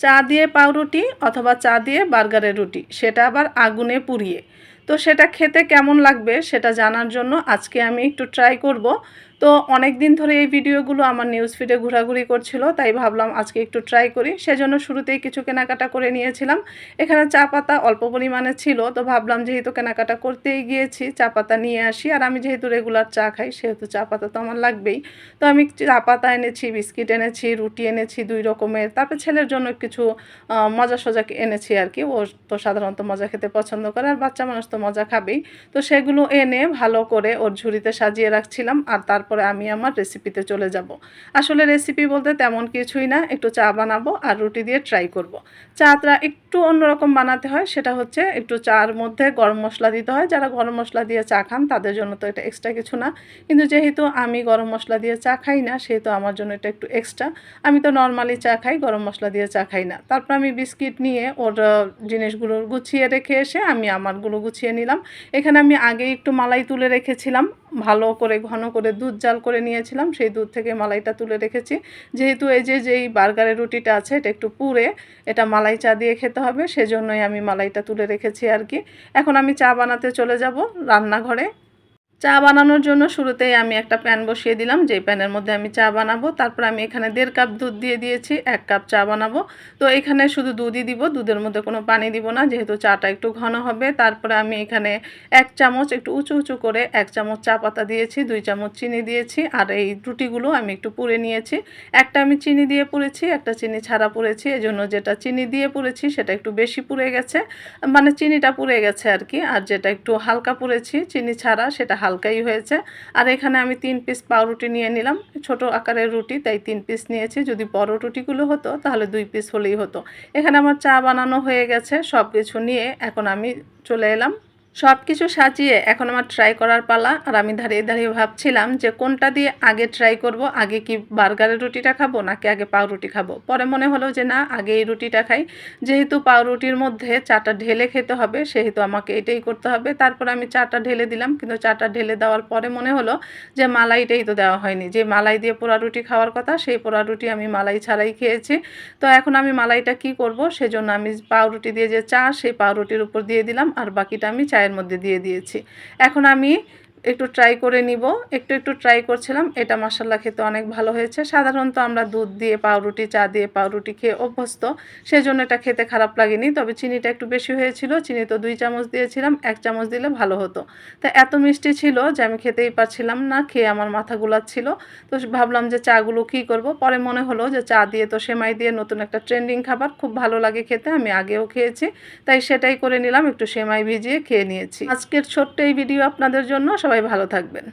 চা দিয়ে পাউরুটি অথবা চা দিয়ে বার্গারের রুটি, সেটা আবার আগুনে পুড়িয়ে। তো সেটা খেতে কেমন লাগবে সেটা জানার জন্য আজকে আমি একটু ট্রাই করব। তো অনেক দিন ধরে এই ভিডিওগুলো আমার নিউজ ফিডে ঘোরাঘুরি করছিল, তাই ভাবলাম আজকে একটু ট্রাই করি। সেজন্য শুরুতেই কিছু কেনাকাটা করে নিয়েছিলাম। এখানে চা পাতা অল্প পরিমাণে ছিল, তো ভাবলাম যেহেতু কেনাকাটা করতেই গিয়েছি, চা পাতা নিয়ে আসি। আর আমি যেহেতু রেগুলার চা খাই, সেহেতু চা পাতা তো আমার লাগবেই। তো আমি চা পাতা এনেছি, বিস্কিট এনেছি, রুটি এনেছি, দুই রকমের। তারপর ছেলের জন্য কিছু মজা সজা এনেছি আর কি ও তো সাধারণত মজা খেতে পছন্দ করে, আর বাচ্চা মানুষ তো মজা খাবেই। তো সেগুলো এনে ভালো করে ওর ঝুড়িতে সাজিয়ে রাখছিলাম। আর তারপরে আমি আমার রেসিপিতে চলে যাব। আসলে রেসিপি বলতে তেমন কিছুই না, একটু চা বানাবো আর রুটি দিয়ে ট্রাই করব। চাটা একটু অন্যরকম বানাতে হয়, সেটা হচ্ছে একটু চার মধ্যে গরম মশলা দিতে হয়। যারা গরম মশলা দিয়ে চা খান, তাদের জন্য তো এটা এক্সট্রা কিছু না। কিন্তু যেহেতু আমি গরম মশলা দিয়ে চা খাই না, সেহেতু আমার জন্য এটা একটু এক্সট্রা আমি তো নর্মালি চা খাই, গরম মশলা দিয়ে চা খাই না। তারপর আমি বিস্কিট নিয়ে ওর জিনিসগুলো গুছিয়ে রেখে এসে আমি আমারগুলো গুছিয়ে নিলাম। এখানে আমি আগে একটু মালাই তুলে রেখেছিলাম। ভালো করে, ঘন করে দুধ জাল করে নিয়েছিলাম। সেই দুধ থেকে মালাইটা তুলে রেখেছি। যেহেতু এই যে, যেই বার্গারের রুটিটা আছে, এটা একটু পুড়ে, এটা মালাই চা দিয়ে খেতে হবে, সেজন্যই আমি মালাইটা তুলে রেখেছি আর কি। এখন আমি চা বানাতে চলে যাব রান্নাঘরে। চা বানানোর জন্য শুরুতেই আমি একটা প্যান বসিয়ে দিলাম, যেই প্যানের মধ্যে আমি চা বানাবো। তারপর আমি এখানে দেড় কাপ দুধ দিয়ে দিয়েছি, এক কাপ চা বানাবো। তো এখানে শুধু দুধই দিব, দুধের মধ্যে কোনো পানি দিব না, যেহেতু চাটা একটু ঘন হবে। তারপরে আমি এখানে এক চামচ একটু উঁচু উঁচু করে এক চামচ চা পাতা দিয়েছি, দুই চামচ চিনি দিয়েছি, আর এই রুটিগুলো আমি একটু পুড়ে নিয়েছি। একটা আমি চিনি দিয়ে পুড়েছি, একটা চিনি ছাড়া পুড়েছি। এজন্য যেটা চিনি দিয়ে পুড়েছি, সেটা একটু বেশি পুড়ে গেছে। মানে চিনিটা পুড়ে গেছে আর কি, আর যেটা একটু হালকা পুড়েছি, চিনি ছাড়া সেটা হালকাই হয়েছে। আর এখানে আমি তিন পিস পাউরুটি নিয়ে নিলাম। ছোট আকারের রুটি, তাই তিন পিস নিয়েছি। যদি বড় রুটিগুলো হতো, তাহলে দুই পিস হলেই হতো। এখানে আমার চা বানানো হয়ে গেছে সব কিছু নিয়ে এখন আমি চলে এলাম। সব কিছু সাজিয়ে এখন আমার ট্রাই করার পালা। আর আমি দাঁড়িয়ে দাঁড়িয়ে ভাবছিলাম যে কোনটা দিয়ে আগে ট্রাই করব, আগে কি বার্গারের রুটিটা খাব, নাকি আগে পাউরুটি খাব। পরে মনে হলো যে না, আগে এই রুটিটা খাই। যেহেতু পাউরুটির মধ্যে চাটা ঢেলে খেতে হবে, সেহেতু আমাকে এটাই করতে হবে। তারপর আমি চাটা ঢেলে দিলাম, কিন্তু চাটা ঢেলে দেওয়ার পরে মনে হলো যে মালাইটাই তো দেওয়া হয়নি। যে মালাই দিয়ে পোড়া রুটি খাওয়ার কথা, সেই পোড়া রুটি আমি মালাই ছাড়াই খেয়েছি। তো এখন আমি মালাইটা কি করব, সেজন্য আমি পাউরুটি দিয়ে যে চা, সেই পাউরুটির উপর দিয়ে দিলাম। আর বাকিটা আমি চায়ের মধ্যে দিয়ে দিয়েছি। এখন আমি একটু ট্রাই করে নিব। একটু একটু ট্রাই করছিলাম। এটা মশাল্লা খেতে অনেক ভালো হয়েছে। সাধারণত আমরা দুধ দিয়ে, পাউরুটি, চা দিয়ে পাউরুটি খেয়ে অভ্যস্ত। সেজন্য এটা খেতে খারাপ লাগেনি। তবে চিনিটা একটু বেশি হয়েছিল। চিনি তো দুই চামচ দিয়েছিলাম। এক চামচ দিলে ভালো হতো। তা এত মিষ্টি ছিল যে আমি খেতেই পারছিলাম না। খেয়ে আমার মাথা গুলাচ্ছিল। তো ভাবলাম যে চাগুলো কী করব? পরে মনে হলো যে চা দিয়ে তো সেমাই দিয়ে নতুন একটা ট্রেন্ডিং খাবার। খুব ভালো লাগে খেতে। আমি আগেও খেয়েছি। তাই সেটাই করে নিলাম। একটু সেমাই ভিজিয়ে খেয়ে নিয়েছি। আজকের ছোট্ট এই ভিডিও আপনাদের জন্য। সবাই ভালো থাকবেন।